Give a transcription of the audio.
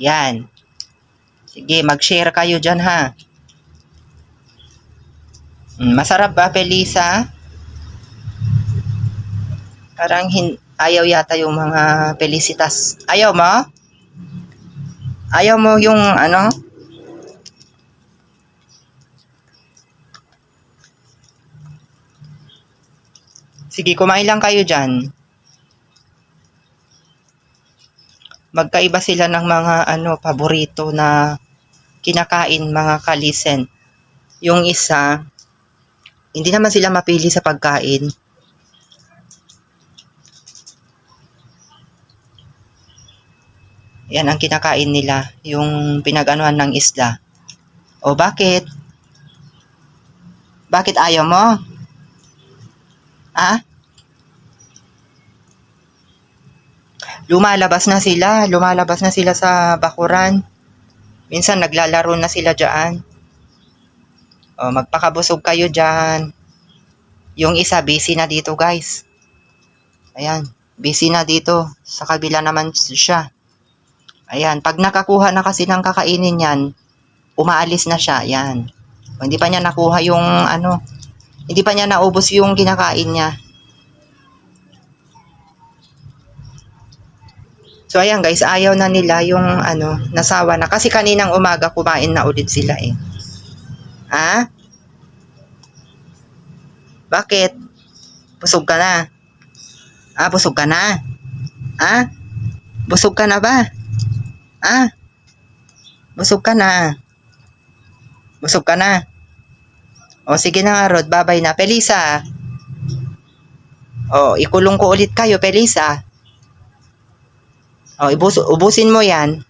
Yan. Sige, mag-share kayo dyan ha. Mm, Masarap ba, Felisa? Parang hin ayaw yata yung mga Felicitas. Ayaw mo? Ayaw mo yung ano? Sige, kumain lang kayo dyan. Magkaiba sila ng mga ano, paborito na kinakain mga kalisen. Yung isa, hindi naman sila mapili sa pagkain. Yan ang kinakain nila, yung pinag-anuhan ng isda. O bakit? Bakit ayaw mo? Ah? Lumalabas na sila, lumalabas na sila sa bakuran. Minsan naglalaro na sila dyan. O, magpakabusog kayo dyan. Yung isa, busy na dito guys. Ayan, busy na dito. Sa kabila naman siya. Ayan, pag nakakuha na kasi ng kakainin yan, umaalis na siya. Ayan. O, hindi pa niya nakuha yung ano, hindi pa niya naubos yung kinakain niya. So ayan guys, ayaw na nila yung ano, nasawa na. Kasi kaninang umaga kumain na ulit sila eh. Ha? Bakit? Busog ka na? Ah, busog ka na? Ha? Busog ka na ba? Ah? Busog ka na? Busog ka na? O sige na nga Rod, babay na. Pelisa. O, ikulong ko ulit kayo, Pelisa. O, ibus ubusin mo yan.